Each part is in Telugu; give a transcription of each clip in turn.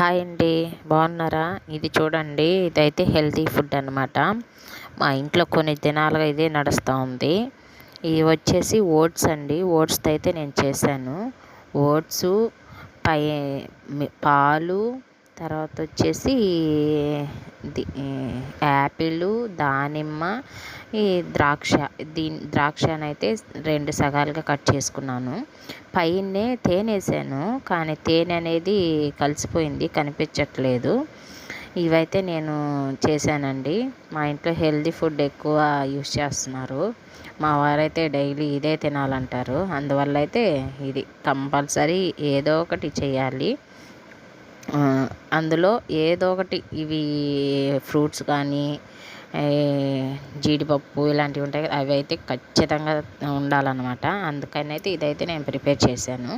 హాయ్ అండి బాగున్నారా? ఇది చూడండి ఇదైతే హెల్తీ ఫుడ్ అనమాట మా ఇంట్లో కొన్ని దినాలుగా ఇదే నడుస్తూ ఉంది. ఇది వచ్చేసి ఓట్స్ అండి. ఓట్స్తో అయితే నేను చేశాను. ఓట్స్ పై పాలు తర్వాత వచ్చేసి యాపిల్ దానిమ్మ ఈ ద్రాక్ష దీని ద్రాక్షనైతే రెండు సగాలుగా కట్ చేసుకున్నాను. పైనే తేనె వేసాను కానీ తేనె అనేది కలిసిపోయింది కనిపించట్లేదు. ఇవైతే నేను చేశానండి. మా ఇంట్లో హెల్తీ ఫుడ్ ఎక్కువ యూస్ చేస్తున్నారు. మా వారైతే డైలీ ఇదే తినాలంటారు. అందువల్ల అయితే ఇది కంపల్సరీ ఏదో ఒకటి చేయాలి. అందులో ఏదో ఒకటి ఇవి ఫ్రూట్స్ కానీ జీడిపప్పు ఇలాంటివి ఉంటాయి కదా అవి అయితే ఖచ్చితంగా ఉండాలన్నమాట. అందుకని అయితే ఇదైతే నేను ప్రిపేర్ చేశాను.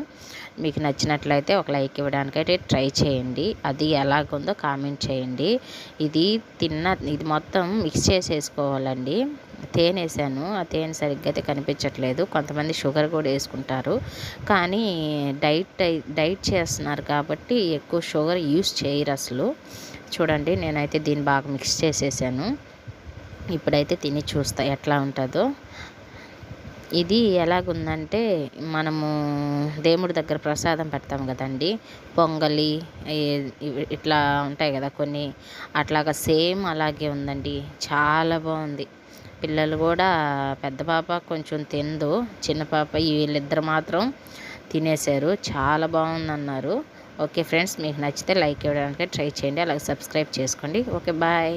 మీకు నచ్చినట్లయితే ఒక లైక్ ఇవ్వడానికైతే ట్రై చేయండి. అది ఎలాగుందో కామెంట్ చేయండి. ఇది తిన్న ఇది మొత్తం మిక్స్ చేసేసుకోవాలండి. తేనె వేసాను. ఆ తేనె సరిగ్గా అయితే కనిపించట్లేదు. కొంతమంది షుగర్ కూడా వేసుకుంటారు. కానీ డైట్ డైట్ చేస్తున్నారు కాబట్టి ఎక్కువ షుగర్ యూస్ చేయరు అసలు. చూడండి నేనైతే దీన్ని బాగా మిక్స్ చేసేసాను. ఇప్పుడైతే తిని చూస్తా ఎట్లా ఉంటుందో. ఇది ఎలాగుందంటే మనము దేవుడి దగ్గర ప్రసాదం పెడతాం కదండి. పొంగలి ఇట్లా ఉంటాయి కదా కొన్ని. అట్లాగా సేమ్ అలాగే ఉందండి. చాలా బాగుంది. పిల్లలు కూడా పెద్ద పాప కొంచెం తిందు. చిన్న పాప వీళ్ళిద్దరు మాత్రం తినేశారు. చాలా బాగుందన్నారు. ఓకే ఫ్రెండ్స్ మీకు నచ్చితే లైక్ ఇవ్వడానికి ట్రై చేయండి. అలాగే సబ్స్క్రైబ్ చేసుకోండి. Okay bye.